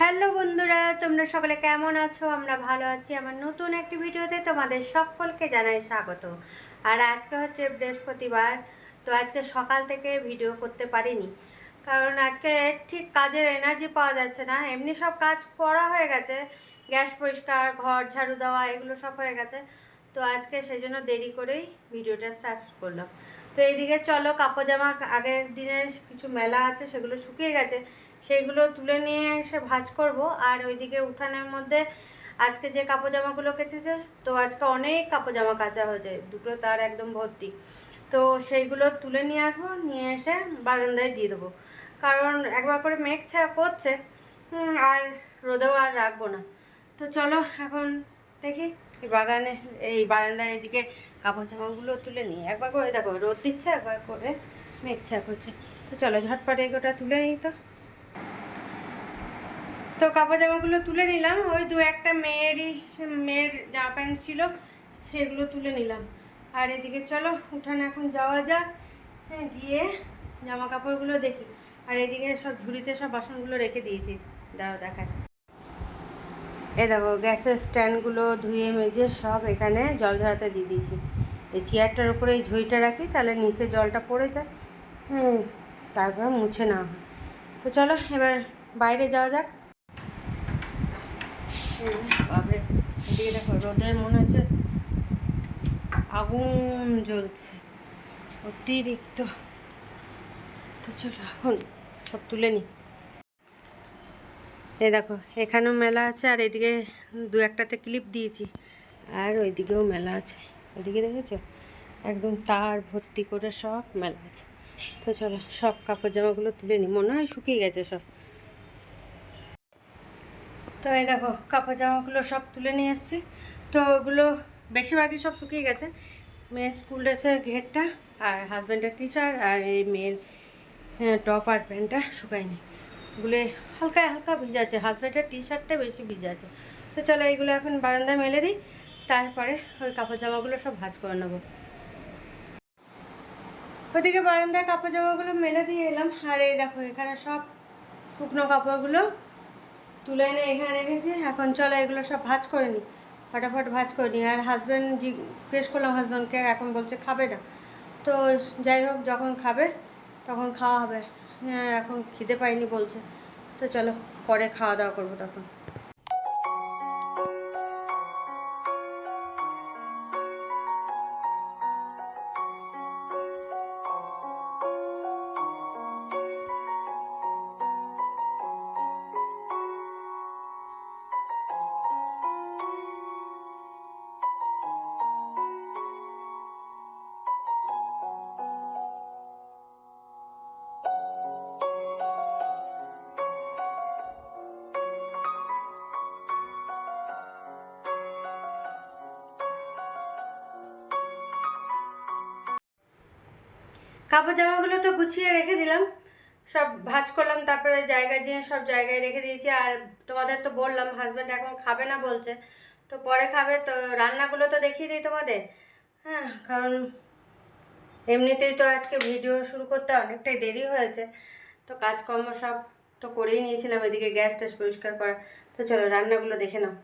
Hello বন্ধুরা, তোমরা সকলে কেমন আছো? আমরা ভালো আছি। আমার নতুন একটি ভিডিওতে তোমাদের সকলকে জানাই স্বাগত। আর আজকে হচ্ছে বৃহস্পতিবার, তো আজকে সকাল থেকে ভিডিও করতে পারিনি। কারণ আজকে ঠিক কাজের এনার্জি পাওয়া যাচ্ছে না। এমনি সব কাজ করা হয়ে গেছে। গ্যাস পরিষ্কার, ঘর ঝাড়ু দেওয়া, এগুলো সব হয়ে গেছে। তো আজকে সেই জন্য দেরি করেই ভিডিওটা স্টার্ট করলাম। তো এইদিকে চলো, কাপড় জামা আগের দিনের কিছু মেলা আছে, সেগুলো শুকিয়ে গেছে। সেইগুলো তুলে নিয়ে এসে ভাঁজ করব। আর ওইদিকে উঠানের মধ্যে আজকে যে কাপড় জামাগুলো কেচেছে, তো আজকে অনেক কাপড় জামা কাচা হয়েছে, দুটো তার একদম ভর্তি। তো সেইগুলো তুলে নিয়ে আসব, নিয়ে এসে বারান্দায় দিয়ে দেবো। কারণ একবার করে মেঘ ছায়া করছে আর রোদেও আর রাখব না। তো চলো এখন দেখি বাগানে, এই বারান্দার এদিকে কাপড় জামাগুলো তুলে নিই। একবার করে দেখো, রোদ দিচ্ছে, একবার করে মেঘ ছায়া করছে তো চলো ঝটপট এগোটা তুলে নিই তো। তো কাপড় জামাগুলো তুলে নিলাম। ওই দু একটা মেয়েরই, মেয়ের জামা প্যান্ট ছিল, সেগুলো তুলে নিলাম। আর এদিকে চলো, উঠানে এখন যাওয়া যাক। হ্যাঁ গিয়ে জামা কাপড়গুলো দেখি। আর এদিকে সব ঝুড়িতে সব বাসনগুলো রেখে দিয়েছি। দাঁড়াও দেখায় এ দেখো, গ্যাসের স্ট্যান্ডগুলো ধুয়ে মেজে সব এখানে জল ঝরাতে দিয়ে দিয়েছি। এই চেয়ারটার উপরে এই ঝুড়িটা রাখি, তাহলে নিচে জলটা পড়ে যায়। হুম, তারপর মুছে না তো চলো, এবার বাইরে যাওয়া যাক। দেখো রোদে মনে হচ্ছে আগুন জ্বলছে অতিরিক্ত তো চলো এখন সব তুলে নিই এই দেখো, এখানেও মেলা আছে আর এদিকে দু একটাতে ক্লিপ দিয়েছি। আর ওইদিকেও মেলা আছে। ওইদিকে দেখেছ? একদম তার ভর্তি করে সব মেলা আছে। তো চলো, সব কাপড় জামাগুলো তুলে নিই মনে হয় শুকিয়ে গেছে সব। তো এই দেখো, কাপড় জামাগুলো সব তুলে নিয়ে এসেছি। তো ওগুলো বেশিরভাগই সব শুকিয়ে গেছে। মেয়ের স্কুল ড্রেসের ঘেরটা আর হাজব্যান্ডের টি শার্ট আর এই মেয়ের টপ আর প্যান্টটা শুকায়নি। ওগুলো হালকা হালকা ভিজাচ্ছে হাজব্যান্ডের টি শার্টটা বেশি ভিজাচ্ছে তো চলো এইগুলো এখন বারান্দায় মেলে দিই, তারপরে ওই কাপড় জামাগুলো সব ভাঁজ করে নেব। ওদিকে বারান্দায় কাপড় জামাগুলো মেলে দিয়ে এলাম, আর এই দেখো এখানে সব শুকনো কাপড়গুলো তুলে এনে এখানে রেখেছি, এখন চলো এগুলো সব ভাজ করে নিই। ফটাফট ভাজ করে নিই। আর হাজব্যান্ড জিজ্ঞেস করলাম হাজব্যান্ডকে এখন বলছে খাবে না। তো যাই হোক, যখন খাবে, তখন খাওয়া হবে। হ্যাঁ এখন খিদে পাইনি বলছে। তো চলো, পরে খাওয়া দাওয়া করব তখন। কাপড় জামাগুলো তো গুছিয়ে রেখে দিলাম। সব ভাঁজ করলাম, তারপরে জায়গায় যেয়ে সব জায়গায় রেখে দিয়েছি। আর তোমাদের তো বললাম হাজব্যান্ড এখন খাবে না বলছে। তো পরে খাবে, তো রান্নাগুলো তো দেখিয়ে দিই তোমাদের। হ্যাঁ কারণ এমনিতেই তো আজকে ভিডিও শুরু করতে অনেকটাই দেরি হয়েছে। তো কাজকর্ম সব তো করেই নিয়েছিলাম, এদিকে গ্যাস ট্যাস পরিষ্কার করা। তো চলো, রান্নাগুলো দেখে নাও।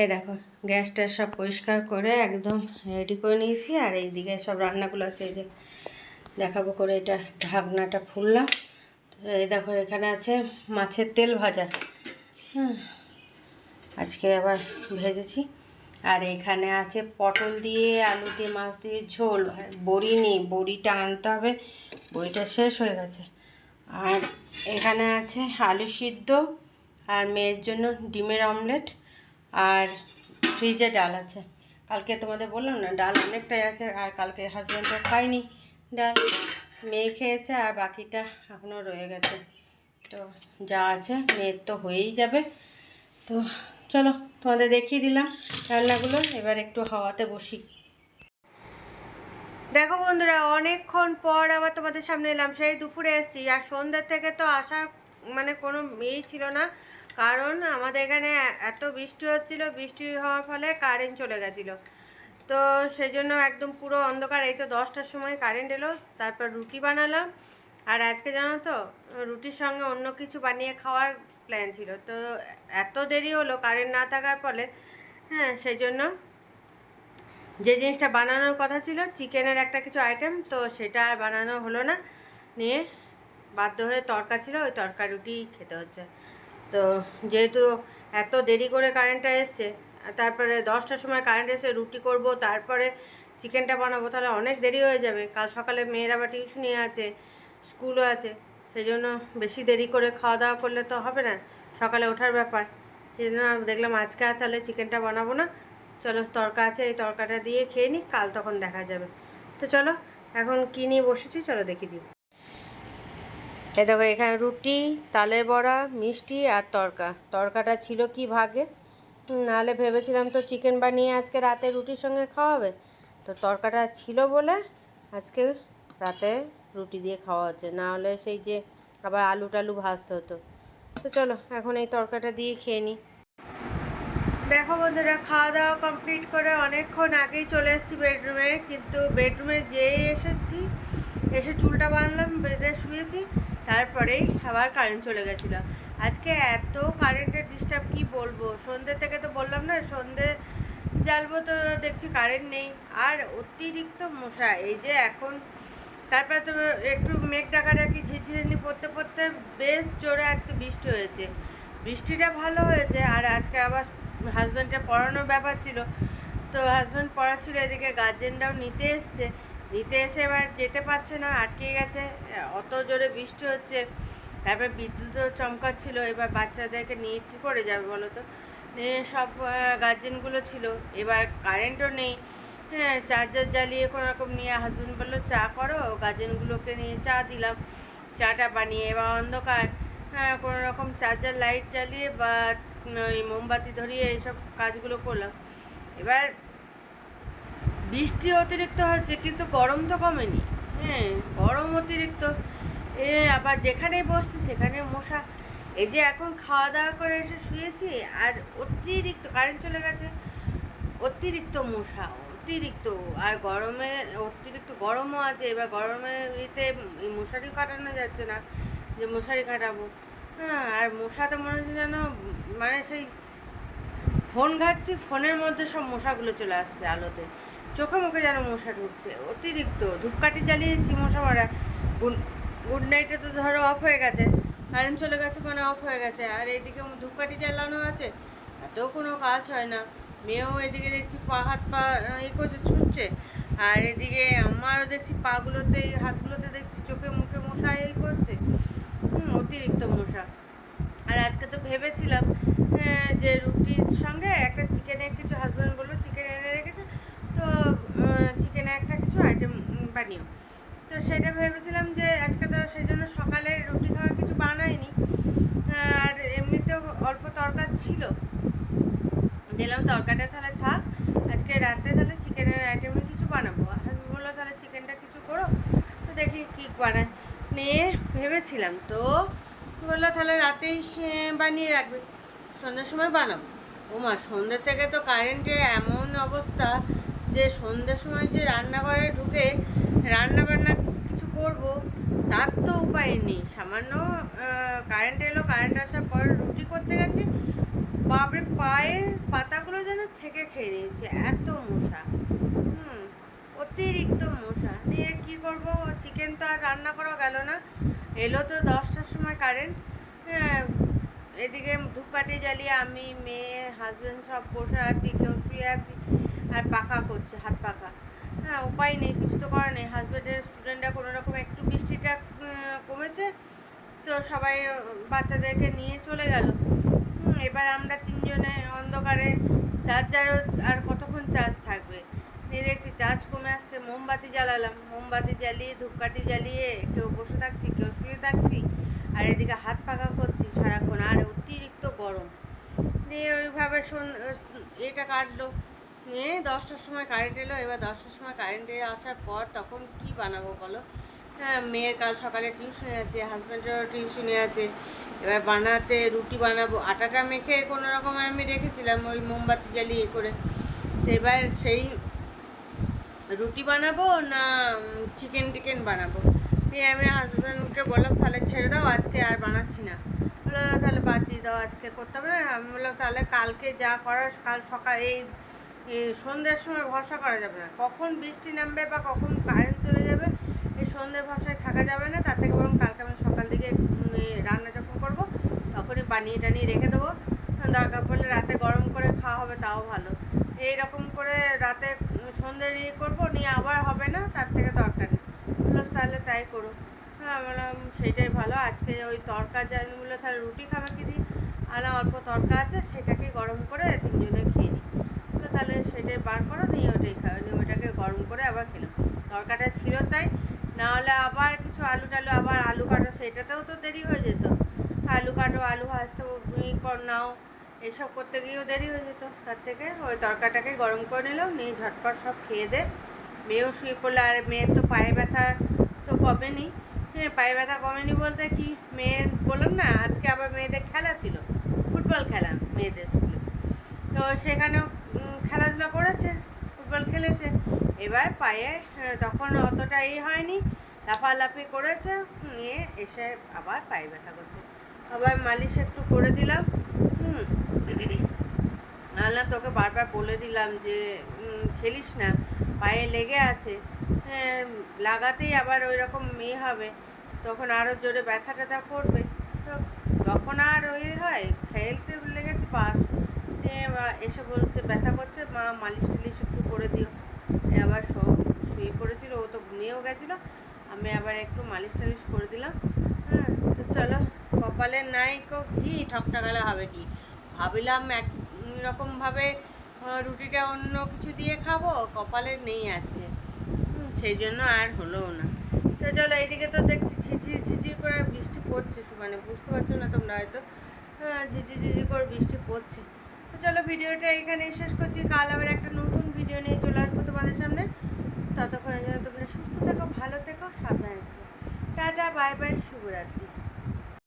এই দেখো গ্যাস ট্যাস সব পরিষ্কার করে একদম রেডি করে নিয়েছি, আর এইদিকে সব রান্নাগুলো আছে, এই যে দেখাবো করে এটা ঢাকনাটা খুললাম। তো এই দেখো, এখানে আছে মাছের তেল ভাজা। হুম, আজকে আবার ভেজেছি। আর এখানে আছে পটল দিয়ে, আলু দিয়ে, মাছ দিয়ে ঝোল। বড়ি নেই, বড়িটা আনতে হবে, বড়িটা শেষ হয়ে গেছে। আর এখানে আছে আলু সিদ্ধ, আর মেয়ের জন্য ডিমের অমলেট। আর ফ্রিজে ডাল আছে। কালকে তোমাদের বললাম না, ডাল অনেকটাই আছে আর কালকে হাজব্যান্ডও খায়নি ডাল। মেয়ে খেয়েছে আর বাকিটা এখনও রয়ে গেছে। তো যা আছে, মেয়ের তো হয়েই যাবে। তো চলো তোমাদের দেখিয়ে দিলাম রান্নাগুলো, এবার একটু হাওয়াতে বসি। দেখো বন্ধুরা, অনেকক্ষণ পর আবার তোমাদের সামনে এলাম। সেই দুপুরে এসেছি আর সন্ধ্যে থেকে তো আসার মানে কোনো মেয়েই ছিল না। কারণ আমাদের এখানে এত বৃষ্টি হচ্ছিল, বৃষ্টি হওয়ার ফলে কারেন্ট চলে গেছিল। তো সেই জন্য একদম পুরো অন্ধকার, এই তো দশটার সময় কারেন্ট এলো, তারপর রুটি বানালাম। আর আজকে জানো তো, রুটির সঙ্গে অন্য কিছু বানিয়ে খাওয়ার প্ল্যান ছিল। তো এত দেরি হলো কারেন্ট না থাকার ফলে হ্যাঁ সেই জন্য যে জিনিসটা বানানোর কথা ছিল চিকেনের একটা কিছু আইটেম তো সেটা আর বানানো হলো না। নিয়ে বাধ্য হয়ে তরকা ছিল, ওই তরকা রুটি খেতে হচ্ছে। তো যেহেতু এত দেরি করে কারেন্টটা এসছে, তারপরে দশটার সময় কারেন্ট এসে রুটি করব, তারপরে চিকেনটা বানাবো, তাহলে অনেক দেরি হয়ে যাবে। কাল সকালে মেয়ের আবার টিউশনি আছে স্কুলও আছে সেই জন্য বেশি দেরি করে খাওয়া দাওয়া করলে তো হবে না, সকালে ওঠার ব্যাপার। সেই জন্য দেখলাম আজকে আর তাহলে চিকেনটা বানাবো না। চলো তরকা আছে, এই তরকাটা দিয়ে খেয়ে নিই কাল তখন দেখা যাবে। তো চলো, এখন কী নিয়ে বসেছি, চলো দেখি দিই। এ দেখো, এখানে রুটি, তালের বড়া, মিষ্টি আর তরকা। তরকাটা ছিল কি ভাগে? নাহলে ভেবেছিলাম তো চিকেন বানিয়ে আজকে রাতে রুটির সঙ্গে খাওয়াবে। তো তরকাটা ছিল বলে আজকে রাতে রুটি দিয়ে খাওয়া হচ্ছে। না হলে সেই যে আবার আলু টালু ভাজতে হতো। তো চলো, এখন এই তরকাটা দিয়ে খেয়ে নিই দেখো বন্ধুরা, খাওয়া দাওয়া কমপ্লিট করে অনেকক্ষণ আগেই চলে এসেছি বেডরুমে কিন্তু বেডরুমে যেই এসেছি, এসে চুলটা বাঁধলাম, বেঁধে শুয়েছি। তারপরেই আবার কারেন্ট চলে গেছিল। আজকে এত কারেন্টের ডিস্টার্ব কি বলব? সন্ধ্যে থেকে তো বললাম না সন্ধ্যে জ্বালবো তো দেখছি কারেন্ট নেই। আর অতিরিক্ত মশা, এই যে এখন তারপরে তো একটু মেঘ ডাকাডাকি ঝিঝিরিনি পড়তে পড়তে বেশ জোরে আজকে বৃষ্টি হয়েছে। বৃষ্টিটা ভালো হয়েছে, আর আজকে আবার হাজব্যান্ডটা পড়ানোর ব্যাপার ছিল। তো হাজব্যান্ড পড়াচ্ছিল, এদিকে গার্জেনরাও নিতে এসছে। নিতে এসে এবার যেতে পারছে না, আটকে গেছে। অত জোরে বৃষ্টি হচ্ছে, তারপর বিদ্যুৎও চমকাচ্ছিল। এবার বাচ্চাদেরকে নিয়ে কী করে যাবে বলো তো? সব গার্জেনগুলো ছিল। এবার কারেন্টও নেই। হ্যাঁ চার্জার জ্বালিয়ে কোনো রকম নিয়ে হাজব্যান্ড বলল, চা করো? গার্জেনগুলোকে নিয়ে চা দিলাম। চাটা বানিয়ে এবার অন্ধকার। হ্যাঁ কোনো রকম চার্জার লাইট জ্বালিয়ে বা ওই মোমবাতি ধরিয়ে এইসব কাজগুলো করলাম। এবার বৃষ্টি অতিরিক্ত হচ্ছে, কিন্তু গরম তো কমেনি। হ্যাঁ গরম অতিরিক্ত। এ আবার যেখানেই বসছি সেখানে মশা। এই যে এখন খাওয়া দাওয়া করে এসে শুয়েছি, আর অতিরিক্ত কারেন্ট চলে গেছে। অতিরিক্ত মশা, অতিরিক্ত। আর গরমে অতিরিক্ত গরমও আছে, এবার গরমের ইতে মশারি কাটানো যাচ্ছে না, যে মশারি কাটাবো। হ্যাঁ আর মশা তো মনে হচ্ছে যেন মানে সেই ফোন ঘাটছি, ফোনের মধ্যে সব মশাগুলো চলে আসছে আলোতে। চোখে মুখে যেন মশা ঢুকছে অতিরিক্ত। ধূপকাঠি জ্বালিয়েছি মশা মারা। গুড নাইটে তো ধরো অফ হয়ে গেছে। কারেন্ট চলে গেছে মানে অফ হয়ে গেছে। আর এইদিকে ধূপকাঠি জ্বালানো আছে তাতেও কোনো কাজ হয় না। মেয়েও এদিকে দেখছি পা হাত পা ইয়ে করছে ছুটছে। আর এদিকে আমারও দেখছি পাগুলোতে এই হাতগুলোতে দেখছি চোখে মুখে মশা এই করছে। অতিরিক্ত মশা। আর আজকে তো ভেবেছিলাম আহ, যে রুটির সঙ্গে একটা চিকেনের কিছু হাজব্যান্ড বলল চিকেন এনে রেখেছে তো চিকেনে একটা কিছু আইটেম বানিও তো সেটা ভেবেছিলাম যে আজকে তো সেই জন্য সকালে রুটি খাওয়ার কিছু বানাইনি। আর এমনিতেও অল্প তরকার ছিল। দিলাম তরকারিটা তাহলে থাক। আজকে রাতে তাহলে চিকেনের আইটেমে কিছু বানাবো। বলল তাহলে চিকেনটা কিছু করো। তো দেখি কী বানায় নিয়ে ভেবেছিলাম তো, বলল, তাহলে রাতেই বানিয়ে রাখবে। সন্ধ্যার সময় বানাবো। ওমা সন্ধ্যে থেকে তো কারেন্টে এমন অবস্থা যে সন্ধ্যের সময় যে রান্নাঘরে ঢুকে রান্না বান্না কিছু করব, তার তো উপায় নেই। সামান্য কারেন্ট এলো কারেন্ট আসার পর রুটি করতে গেছি। বাপরে, পায়ের পাতাগুলো যেন ছেঁকে খেয়ে নিয়েছে, এত মশা। হুম, অতিরিক্ত মশা। নিয়ে কি করব? চিকেন তো আর রান্না করা গেল না। এলো তো দশটার সময় কারেন্ট হ্যাঁ এদিকে ধূপকাঠি জ্বালিয়ে আমি, মেয়ে হাজব্যান্ড সব বসে আছি, কেউ শুয়ে আছি, আর পাখা করছে, হাত পাখা। হ্যাঁ উপায় নেই, কিছু তো করার নেই। হাজব্যান্ডের স্টুডেন্টরা কোনো রকম একটু বৃষ্টিটা কমেছে, তো সবাই বাচ্চাদেরকে নিয়ে চলে গেল। এবার আমরা তিনজনে অন্ধকারে চার্জারও আর কতক্ষণ চার্জ থাকবে? নিয়ে দেখছি চার্জ কমে আসছে, মোমবাতি জ্বালালাম। মোমবাতি জ্বালিয়ে, ধূপকাঠি জ্বালিয়ে, কেউ বসে থাকছি, কেউ শুয়ে থাকছি, আর এদিকে হাত পাকা করছি সারাক্ষণ, আর অতিরিক্ত গরম। দিয়ে ওইভাবে শোন এটা কাটলো। নিয়ে দশটার সময় কারেন্ট এলো, এবার দশটার সময় কারেন্ট এলে আসার পর তখন কি বানাবো বলো? হ্যাঁ মেয়ের কাল সকালে টিউশনে আছে হাজব্যান্ডেরও টিউশনে আছে, এবার বানাতে রুটি বানাবো, আটাটা মেখে কোনো রকম আমি রেখেছিলাম ওই মোমবাতি জ্বালিয়ে করে। তো এবার সেই রুটি বানাবো না চিকেন টিকেন বানাবো? দিয়ে আমি হাজব্যান্ডকে বললাম, তাহলে ছেড়ে দাও, আজকে আর বানাচ্ছি না। বলল, তাহলে বাদ দিয়ে দাও, আজকে করতে হবে না। আমি বললাম, তাহলে কালকে যা করার কাল সকাল এই এই সন্ধ্যের সময় ভরসা করা যাবে না। কখন বৃষ্টি নামবে বা কখন কারেন্ট চলে যাবে এই সন্ধ্যের ভরসায় থাকা যাবে না। তার থেকে বরং কালকে আমি সকাল দিকে রান্না যখন করব, তখনই বানিয়ে টানিয়ে রেখে দেবো। দরকার পড়লে রাতে গরম করে খাওয়া হবে, তাও ভালো। এই রকম করে রাতে সন্ধ্যে ইয়ে করব, নিয়ে আবার হবে না, তার থেকে দরকার নেই। তাহলে তাই করো হ্যাঁ বললাম সেইটাই ভালো। আজকে ওই তরকা জানি বলে তাহলে রুটি খাবে কি দিই আর অল্প তরকা আছে সেটাকে গরম করে তিনজনে খেয়ে তাহলে সেটাই বার করো, নিয়ে ওটাই খাও নিয়ে ওটাকে গরম করে আবার খেলাম তরকাটা ছিল তাই না হলে আবার কিছু আলু টালু, আবার আলু কাটো, সেটাতেও তো দেরি হয়ে যেত। আলু কাটো, আলু ভাজতে নাও, এসব করতে গিয়েও দেরি হয়ে যেত। তার থেকে ওই তরকাটাকে গরম করে নিলাম নিয়ে ঝটপট সব খেয়ে দে। মেয়েও শুয়ে পড়ল, আর মেয়ের তো পায়ে ব্যথা তো কমেনি। হ্যাঁ পায়ে ব্যথা কমেনি বলতে কি মেয়ে বললাম না, আজকে আবার মেয়েদের খেলা ছিল, ফুটবল খেলা মেয়েদের স্কুলে। তো সেখানেও খেলাধুলা করেছে, ফুটবল খেলেছে। এবার পায়ে তখন অতটা ই হয়নি, লাফালাফি করেছে, নিয়ে এসে আবার পায়ে ব্যথা করছে। আবার মালিশ একটু করে দিলাম, হুম। না, তোকে বারবার বলে দিলাম যে খেলিস না, পায়ে লেগে আছে। লাগাতেই আবার ওই রকম মেয়ে হবে, তখন আরও জোরে ব্যথা ট্যাথা করবে। তো তখন আর ওই হয়, খেলতে লেগেছে পাশ বা- এসে বলছে ব্যথা করছে, মা মালিশ টালিশ একটু করে দিও। আবার শুয়ে পড়েছিল, ও তো ঘুমিয়েও গেছিল। আমি আবার একটু মালিশ টালিশ করে দিলাম। হ্যাঁ তো চলো, কপালে নাই কো ঘি ঠকঠাকালে হবে কি? ভাবিলাম এক রকমভাবে রুটিটা অন্য কিছু দিয়ে খাব, কপালে নেই আজকে। সেই জন্য আর হলোও না। তো চলো, এইদিকে তো দেখছি ছিচির ছিচির করে বৃষ্টি পড়ছে মানে বুঝতে পারছ না তোমরা হয়তো। হ্যাঁ ঝিঝি ঝিঝি করে বৃষ্টি পড়ছে। চলো ভিডিওটা এখানেই শেষ করছি। কাল আবার একটা নতুন ভিডিও নিয়ে চলে আসব তোমাদের সামনে। ততক্ষণে যেন তোমরা সুস্থ থেকো, ভালো থেকো, সাবধানে থেকো। টাটা বাই বাই শুভরাত্রি।